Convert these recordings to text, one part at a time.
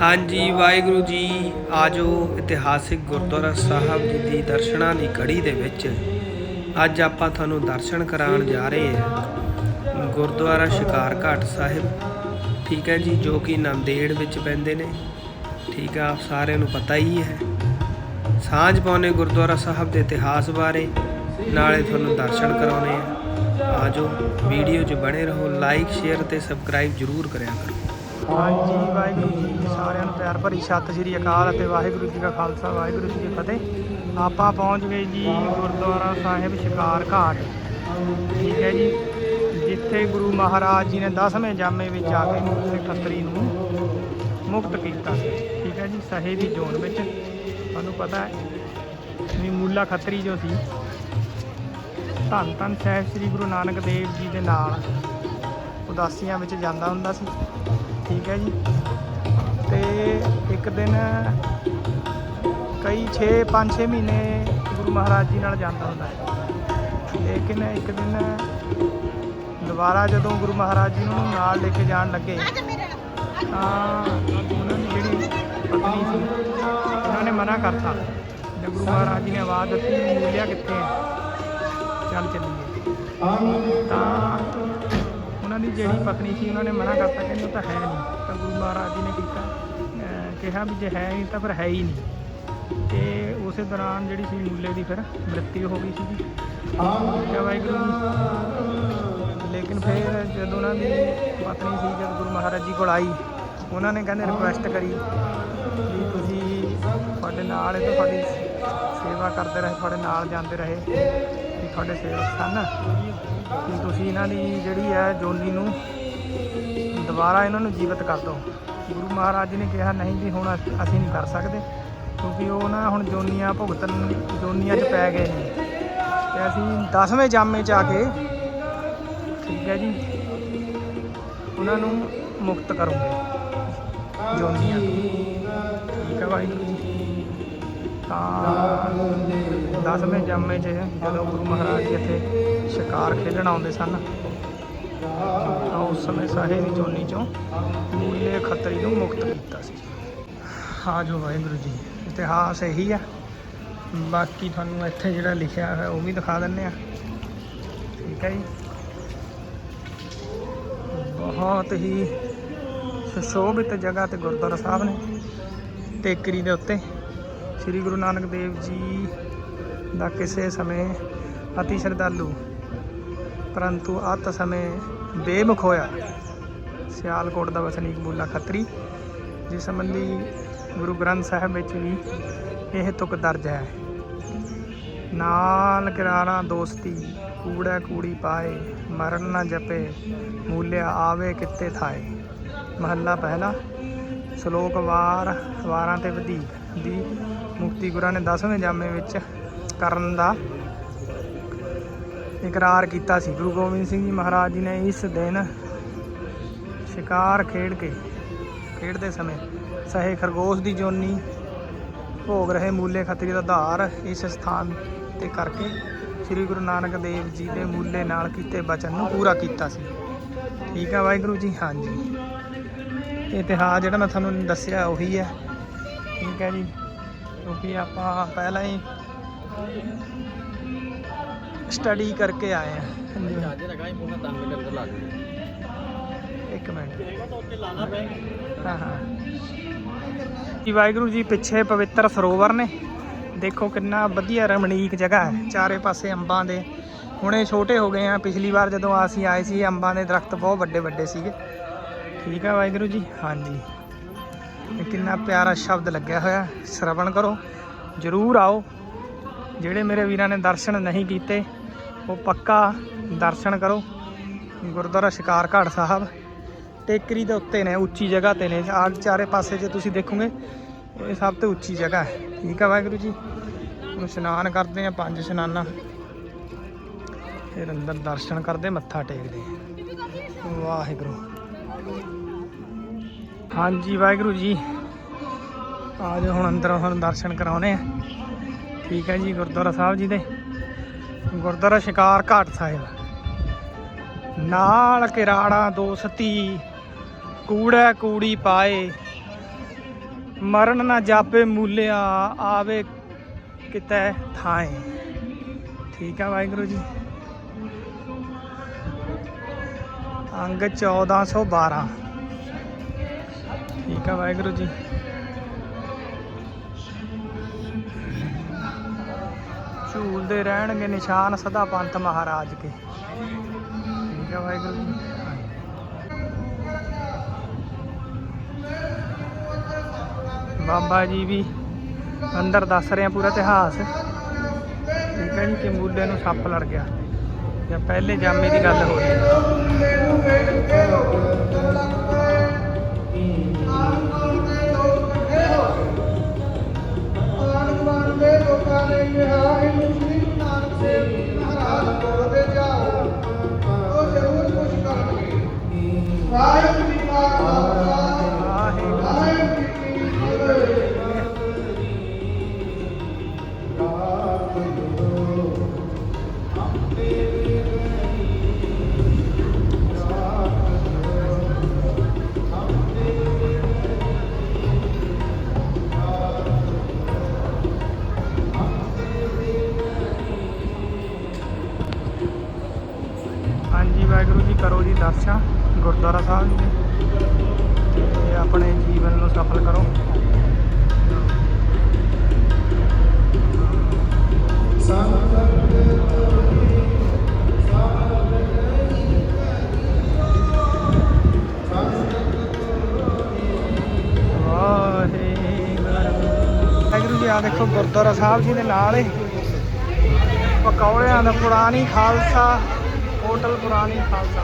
ਹਾਂਜੀ, ਵਾਹਿਗੁਰੂ ਜੀ ਆਜੋ ਇਤਿਹਾਸਿਕ ਗੁਰਦੁਆਰਾ ਸਾਹਿਬ ਜੀ ਦੀ ਦਰਸ਼ਨਾਂ ਦੀ ਕੜੀ ਦੇ ਵਿੱਚ। ਅੱਜ ਆਪਾਂ ਤੁਹਾਨੂੰ ਦਰਸ਼ਨ ਕਰਾਉਣ ਜਾ ਰਹੇ ਹਾਂ। ਗੁਰਦੁਆਰਾ ਸ਼ਿਕਾਰ ਘਾਟ ਸਾਹਿਬ, ਠੀਕ ਹੈ ਜੀ, ਜੋ ਕਿ ਨੰਦੇੜ ਵਿੱਚ ਪੈਂਦੇ ਨੇ। ਠੀਕ ਆ, ਆਪ ਸਾਰਿਆਂ ਨੂੰ ਪਤਾ ਹੀ ਹੈ। ਸਾਂਝ ਪਾਉਨੇ ਗੁਰਦੁਆਰਾ ਸਾਹਿਬ ਦੇ ਇਤਿਹਾਸ ਬਾਰੇ, ਨਾਲੇ ਤੁਹਾਨੂੰ ਦਰਸ਼ਨ ਕਰਾਉਣੇ ਆ। ਆਜੋ ਵੀਡੀਓ 'ਚ ਬਣੇ ਰਹੋ ਲਾਈਕ ਸ਼ੇਅਰ ਤੇ ਸਬਸਕ੍ਰਾਈਬ ਜਰੂਰ ਕਰਿਆ ਕਰੋ। ਹਾਂਜੀ ਵਾਹਿਗੁਰੂ ਜੀ ਸਾਰਿਆਂ ਨੂੰ ਪਿਆਰ ਭਰੀ ਸਤਿ ਸ੍ਰੀ ਅਕਾਲ ਅਤੇ ਵਾਹਿਗੁਰੂ ਜੀ ਕਾ ਖਾਲਸਾ, ਵਾਹਿਗੁਰੂ ਜੀ ਕੀ ਫਤਿਹ। ਆਪਾਂ ਪਹੁੰਚ ਗਏ ਜੀ ਗੁਰਦੁਆਰਾ ਸਾਹਿਬ ਸ਼ਿਕਾਰ ਘਾਟ। ਠੀਕ ਹੈ ਜੀ, ਜਿੱਥੇ ਗੁਰੂ ਮਹਾਰਾਜ ਜੀ ਨੇ 10ਵੇਂ ਜਾਮੇ ਵਿੱਚ ਆ ਕੇ ਮੂਸੇ ਖੱਤਰੀ ਨੂੰ ਮੁਕਤ ਕੀਤਾ ਠੀਕ ਹੈ ਜੀ, ਸਹੇ ਦੀ ਜ਼ੋਨ ਵਿੱਚ। ਤੁਹਾਨੂੰ ਪਤਾ ਹੈ, ਵੀ ਮੂਲਾ ਖੱਤਰੀ ਜੋ ਸੀ, ਧੰਨ ਧੰਨ ਸਾਹਿਬ ਸ੍ਰੀ ਗੁਰੂ ਨਾਨਕ ਦੇਵ ਜੀ ਦੇ ਨਾਲ ਉਦਾਸੀਆਂ ਵਿੱਚ ਜਾਂਦਾ ਹੁੰਦਾ ਸੀ। ਠੀਕ ਹੈ ਜੀ। ਤੇ ਇੱਕ ਦਿਨ ਕਈ 6 5 6 ਮਹੀਨੇ ਗੁਰੂ ਮਹਾਰਾਜ ਜੀ ਨਾਲ ਜਾਂਦਾ ਹੁੰਦਾ ਹੈ। ਲੇਕਿਨ ਇੱਕ ਦਿਨ ਦੁਬਾਰਾ ਜਦੋਂ ਗੁਰੂ ਮਹਾਰਾਜ ਜੀ ਨੂੰ ਨਾਲ ਲੈ ਕੇ ਜਾਣ ਲੱਗੇ, ਤਾਂ ਉਹਨਾਂ ਦੀ ਜਿਹੜੀ ਪਤਨੀ ਸੀ, ਉਹਨਾਂ ਨੇ ਮਨਾ ਕਰਤਾ ਤੇ ਗੁਰੂ ਮਹਾਰਾਜ ਜੀ ਨੇ ਆਵਾਜ਼ ਦਿੱਤੀ ਮੂਲਿਆ ਕਿੱਥੇ ਹੈ? ਚੱਲ ਚੱਲੀਏ। ਤਾਂ ਉਹਨਾਂ ਦੀ ਜਿਹੜੀ ਪਤਨੀ ਸੀ, ਉਹਨਾਂ ਨੇ ਮਨਾ ਕਰਤਾ ਕਹਿੰਦੇ ਉਹ ਤਾਂ ਹੈ ਨਹੀਂ। ਤਾਂ ਗੁਰੂ ਮਹਾਰਾਜ ਜੀ ਨੇ ਕੀਤਾ। ਕਿਹਾ ਵੀ ਜੇ ਹੈ ਨਹੀਂ ਤਾਂ ਫਿਰ ਹੈ ਹੀ ਨਹੀਂ। ਤੇ ਉਸੇ ਦੌਰਾਨ ਜਿਹੜੀ ਸੀ ਮੂਲੇ ਦੀ ਫਿਰ ਮ੍ਰਿਤਿੂ ਹੋ ਗਈ ਸੀਗੀ। ਠੀਕ ਵਾਹਿਗੁਰੂ ਲੇਕਿਨ ਫਿਰ ਜਦੋਂ ਉਹਨਾਂ ਦੀ ਪਤਨੀ ਸੀ, ਜਦ ਗੁਰੂ ਮਹਾਰਾਜ ਜੀ ਕੋਲ ਆਈ, ਉਹਨਾਂ ਨੇ ਕਹਿੰਦੇ ਰਿਕੁਐਸਟ ਕਰੀ ਵੀ ਤੁਸੀਂ ਤੁਹਾਡੇ ਨਾਲ ਇਹ ਤੁਹਾਡੀ ਸੇਵਾ ਕਰਦੇ ਰਹੇ, ਤੁਹਾਡੇ ਨਾਲ ਜਾਂਦੇ ਰਹੇ। ਵੀ ਤੁਹਾਡੇ ਸੇਵਕ ਸਨ। ਕਿ ਤੁਸੀਂ ਇਹਨਾਂ ਦੀ ਜਿਹੜੀ ਹੈ ਜੋਨੀ ਨੂੰ ਦੁਬਾਰਾ ਇਹਨਾਂ ਨੂੰ ਜੀਵਤ ਕਰ ਦਿਓ। ਗੁਰੂ ਮਹਾਰਾਜ ਜੀ ਨੇ ਕਿਹਾ, ਨਹੀਂ ਜੀ, ਹੁਣ ਅਸੀਂ ਨਹੀਂ ਕਰ ਸਕਦੇ, ਕਿਉਂਕਿ ਉਹ ਨਾ ਹੁਣ ਜੋਨੀਆਂ ਭੁਗਤਣ, ਜੋਨੀਆਂ 'ਚ ਪੈ ਗਏ ਨੇ। ਤੇ ਅਸੀਂ 10ਵੇਂ ਜਾਮੇ 'ਚ ਆ ਕੇ ਠੀਕ ਹੈ ਜੀ, ਉਹਨਾਂ ਨੂੰ ਮੁਕਤ ਕਰੋਗੇ, ਜੋਨੀਆਂ ਠੀਕ ਹੈ ਵਾਹਿਗੁਰੂ ਜੀ। ਤਾਂ ਦਸਵੇਂ ਜਾਮੇ 'ਚ ਜਦੋਂ ਗੁਰੂ ਮਹਾਰਾਜ ਜੀ ਇੱਥੇ ਸ਼ਿਕਾਰ ਖੇਡਣ ਆਉਂਦੇ ਸਨ, ਤਾਂ ਉਸ ਸਮੇਂ ਸਾਹੇ ਦੀ ਜੋਨੀ ਚੋਂ ਮੂਲੇ ਖੱਤਰੀ ਨੂੰ ਮੁਕਤ ਕੀਤਾ ਸੀ। ਹਾਂ ਵਾਹਿਗੁਰੂ ਜੀ, ਇਤਿਹਾਸ ਇਹੀ ਆ। ਬਾਕੀ ਤੁਹਾਨੂੰ ਇੱਥੇ ਜਿਹੜਾ ਲਿਖਿਆ ਹੋਇਆ, ਉਹ ਵੀ ਦਿਖਾ ਦਿੰਨੇ ਆ। ਠੀਕ ਹੈ ਜੀ। ਬਹੁਤ ਹੀ ਸੁਸ਼ੋਭਿਤ ਜਗ੍ਹਾ ਤੇ ਗੁਰਦੁਆਰਾ ਸਾਹਿਬ ਨੇ, ਟੇਕਰੀ ਦੇ ਉੱਤੇ। ਸ੍ਰੀ ਗੁਰੂ ਨਾਨਕ ਦੇਵ ਜੀ ਦਾ ਕਿਸੇ ਸਮੇਂ ਅਤੀ ਸ਼ਰਧਾਲੂ, ਪਰੰਤੂ ਅੱਤ ਸਮੇਂ ਬੇਮੁਖ ਹੋਇਆ। ਸਿਆਲਕੋਟ ਦਾ ਵਸਨੀਕ ਮੂਲਾ ਖੱਤਰੀ, ਜਿਸ ਸੰਬੰਧੀ ਗੁਰੂ ਗ੍ਰੰਥ ਸਾਹਿਬ ਵਿੱਚ ਵੀ ਇਹ ਤੁਕ ਦਰਜ ਹੈ। ਨਾਲ ਕਿਰਾਰਾ ਦੋਸਤੀ, ਕੂੜਾ ਕੂੜੀ ਪਾਏ, ਮਰਨ ਨਾ ਜਪੇ, ਮੂਲਿਆ ਆਵੇ ਕਿੱਤੇ ਥਾਏ। ਮਹੱਲਾ ਪਹਿਲਾ, ਸ਼ਲੋਕ ਵਾਰ ਵਾਰਾਂ ਤੇ ਵਧੀਕ ਦੀ ਮੁਕਤੀ ਗੁਰਾਂ ਨੇ 10ਵੇਂ ਜਾਮੇ ਵਿੱਚ ਕਰਨ ਦਾ ਇਕਰਾਰ ਕੀਤਾ ਸੀ। ਗੁਰੂ ਗੋਬਿੰਦ ਸਿੰਘ ਜੀ ਮਹਾਰਾਜ ਜੀ ਨੇ ਇਸ ਦਿਨ ਸ਼ਿਕਾਰ ਖੇਡ ਕੇ, ਖੇਡਦੇ ਸਮੇਂ ਸਹੇ ਖਰਗੋਸ਼ ਦੀ ਜੋਨੀ, ਭੋਗ ਰਹੇ ਮੂਲੇ ਖੱਤਰੀ ਦਾ ਆਧਾਰ ਇਸ ਸਥਾਨ ਤੇ ਕਰਕੇ ਸ੍ਰੀ ਗੁਰੂ ਨਾਨਕ ਦੇਵ ਜੀ ਦੇ ਮੂਲੇ ਨਾਲ ਕੀਤੇ ਬਚਨ ਨੂੰ ਪੂਰਾ ਕੀਤਾ ਸੀ। ਠੀਕ ਹੈ ਵਾਹਿਗੁਰੂ ਜੀ? ਹਾਂਜੀ। ਇਹ ਇਤਿਹਾਸ ਜਿਹੜਾ ਮੈਂ ਤੁਹਾਨੂੰ ਦੱਸਿਆ ਉਹੀ ਹੈ। ਠੀਕ ਹੈ ਜੀ। ਕਿਉਂਕਿ ਆਪਾਂ ਪਹਿਲਾਂ ਹੀ ਸਟੱਡੀ ਕਰਕੇ ਆਏ ਆ। ਚਾਰਜਰ ਲਗਾ ਹੀ ਪੂਰਾ ਤਾਂ ਮਿੰਟ ਅੰਦਰ ਲਾ ਦੇ ਇੱਕ ਮਿੰਟ। ਉੱਤੇ ਲਾਣਾ ਪਏਗਾ ਹਾਂ ਹਾਂ। ਜੀ ਵਾਹਿਗੁਰੂ ਜੀ ਪਿੱਛੇ ਪਵਿੱਤਰ ਸਰੋਵਰ ਨੇ। ਦੇਖੋ ਕਿੰਨਾ ਵਧੀਆ ਰਮਣੀਕ ਜਗ੍ਹਾ ਹੈ। ਚਾਰੇ ਪਾਸੇ ਅੰਬਾਂ ਦੇ। ਹੁਣੇ ਛੋਟੇ ਹੋ ਗਏ ਆ। ਪਿਛਲੀ ਵਾਰ ਜਦੋਂ ਅਸੀਂ ਆਏ ਸੀ ਅੰਬਾਂ ਦੇ ਦਰਖਤ ਬਹੁਤ ਵੱਡੇ ਵੱਡੇ ਸੀਗੇ। ਠੀਕ ਹੈ ਵਾਹਿਗੁਰੂ ਜੀ? ਹਾਂਜੀ। ਇਹ ਕਿੰਨਾ ਪਿਆਰਾ ਸ਼ਬਦ ਲੱਗਿਆ ਹੋਇਆ। ਸ਼ਰਵਣ ਕਰੋ। ਜਰੂਰ ਆਓ। ਜਿਹੜੇ ਮੇਰੇ ਵੀਰਾਂ ਨੇ ਦਰਸ਼ਨ ਨਹੀਂ ਕੀਤੇ, ਉਹ ਪੱਕਾ ਦਰਸ਼ਨ ਕਰੋ। ਗੁਰਦੁਆਰਾ ਸ਼ਿਕਾਰ ਘਾਟ ਸਾਹਿਬ, ਟੇਕਰੀ ਦੇ ਉੱਤੇ ਨੇ, ਉੱਚੀ ਜਗ੍ਹਾ ਤੇ ਨੇ। ਆਹ ਚਾਰੇ ਪਾਸੇ ਜੇ ਤੁਸੀਂ ਦੇਖੋਗੇ, ਇਹ ਸਭ ਤੋਂ ਉੱਚੀ ਜਗ੍ਹਾ ਹੈ। ਠੀਕ ਹੈ ਵਾਹਿਗੁਰੂ ਜੀ? ਹੁਣ ਇਸ਼ਨਾਨ ਕਰਦੇ ਆ ਪੰਜ ਇਸ਼ਨਾਨਾਂ। ਫਿਰ ਅੰਦਰ ਦਰਸ਼ਨ ਕਰਦੇ, ਮੱਥਾ ਟੇਕਦੇ ਵਾਹਿਗੁਰੂ। ਹਾਂਜੀ ਵਾਹਿਗੁਰੂ ਜੀ। ਆਜੋ ਹੁਣ ਅੰਦਰ ਹੁਣ ਦਰਸ਼ਨ ਕਰਾਉਣੇ ਆ। ਠੀਕ ਹੈ ਜੀ, ਗੁਰਦੁਆਰਾ ਸਾਹਿਬ ਜੀ ਦੇ। ਗੁਰਦੁਆਰਾ ਸ਼ਿਕਾਰ ਘਾਟ ਸਾਹਿਬ। ਨਾਲ ਕਿਰਾੜਾ ਦੋਸਤੀ ਕੂੜਾ ਕੂੜੀ ਪਾਏ। ਮਰਨ ਨਾ ਜਾਪੇ ਮੂਲਿਆ, ਆਵੇ ਕਿਤੇ ਥਾਏ। ਠੀਕ ਆ ਵਾਹਿਗੁਰੂ ਜੀ। ਅੰਗ 1412 ਠੀਕ ਆ ਵਾਹਿਗੁਰੂ ਜੀ। ਝੂਲਦੇ ਰਹਿਣਗੇ ਨਿਸ਼ਾਨ ਸਦਾ ਪੰਥ ਮਹਾਰਾਜ ਕੇ। ਠੀਕ ਆ ਵਾਹਿਗੁਰੂ ਜੀ। ਬਾਬਾ ਜੀ ਵੀ ਅੰਦਰ ਦੱਸ ਰਹੇ ਆ ਪੂਰਾ ਇਤਿਹਾਸ। ਠੀਕ ਹੈ ਜੀ, ਕਿ ਮੂਲੇ ਨੂੰ ਸੱਪ ਲੜ ਗਿਆ। ਜਾਂ ਪਹਿਲੇ ਜਾਮੇ ਦੀ ਗੱਲ ਹੋ ਰਹੀ ਹੈ। ਗੁਰਦੁਆਰਾ ਸਾਹਿਬ ਜੀ। ਤੇ ਆਪਣੇ ਜੀਵਨ ਨੂੰ ਸਫਲ ਕਰੋ। ਵਾਹਿਗੁਰੂ ਜੀ ਆ ਦੇਖੋ ਗੁਰਦੁਆਰਾ ਸਾਹਿਬ ਜੀ ਦੇ ਨਾਲ ਹੀ। ਪਕੌੜਿਆਂ ਦਾ ਪੁਰਾਣੀ ਖਾਲਸਾ, ਹੋਟਲ ਪੁਰਾਣੀ ਖਾਲਸਾ।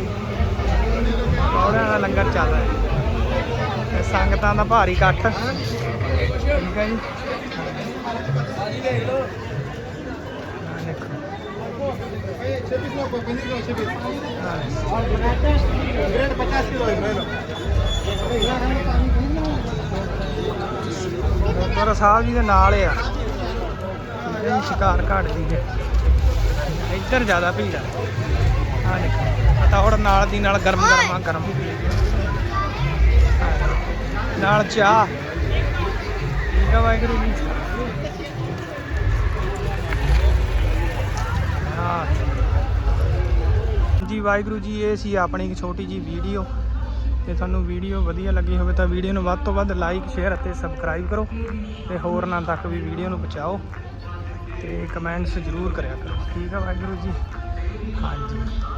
ਪਕੌੜਿਆਂ ਦਾ ਲੰਗਰ ਚੱਲ ਰਿਹਾ ਹੈ। ਸੰਗਤਾਂ ਦਾ ਭਾਰੀ ਇਕੱਠ। ਠੀਕ ਹੈ ਜੀ। ਆਹ ਦੇਖੋ। ਗੁਰਦੁਆਰਾ ਸਾਹਿਬ ਜੀ ਦੇ ਨਾਲ ਆ। ਠੀਕ ਹੈ ਜੀ, ਸ਼ਿਕਾਰ ਘਾਟ ਜੀ ਇੱਧਰ ਜ਼ਿਆਦਾ ਭੀੜ ਆ। ਪਤੌੜ ਨਾਲ ਦੀ ਨਾਲ ਗਰਮ ਗਰਮ ਆ ਗਰਮ। ਨਾਲ ਚਾਹ। ਠੀਕ ਆ ਵਾਹਿਗੁਰੂ ਜੀ। ਹਾਂ। ਜੀ ਵਾਹਿਗੁਰੂ ਜੀ ਇਹ ਸੀ ਆਪਣੀ ਇੱਕ ਛੋਟੀ ਜੀ ਵੀਡੀਓ। ਤੇ ਤੁਹਾਨੂੰ ਵੀਡੀਓ ਵਧੀਆ ਲੱਗੀ ਹੋਵੇ ਤਾਂ ਵੀਡੀਓ ਨੂੰ ਵੱਧ ਤੋਂ ਵੱਧ ਲਾਈਕ ਸ਼ੇਅਰ ਅਤੇ ਸਬਸਕ੍ਰਾਈਬ ਕਰੋ। ਤੇ ਹੋਰਨਾਂ ਤੱਕ ਵੀ ਵੀਡੀਓ ਨੂੰ ਪਹੁੰਚਾਓ ਤੇ ਕਮੈਂਟਸ ਜ਼ਰੂਰ ਕਰਿਆ ਕਰੋ। ਠੀਕ ਆ ਵਾਹਿਗੁਰੂ ਜੀ। ਹਾਂਜੀ।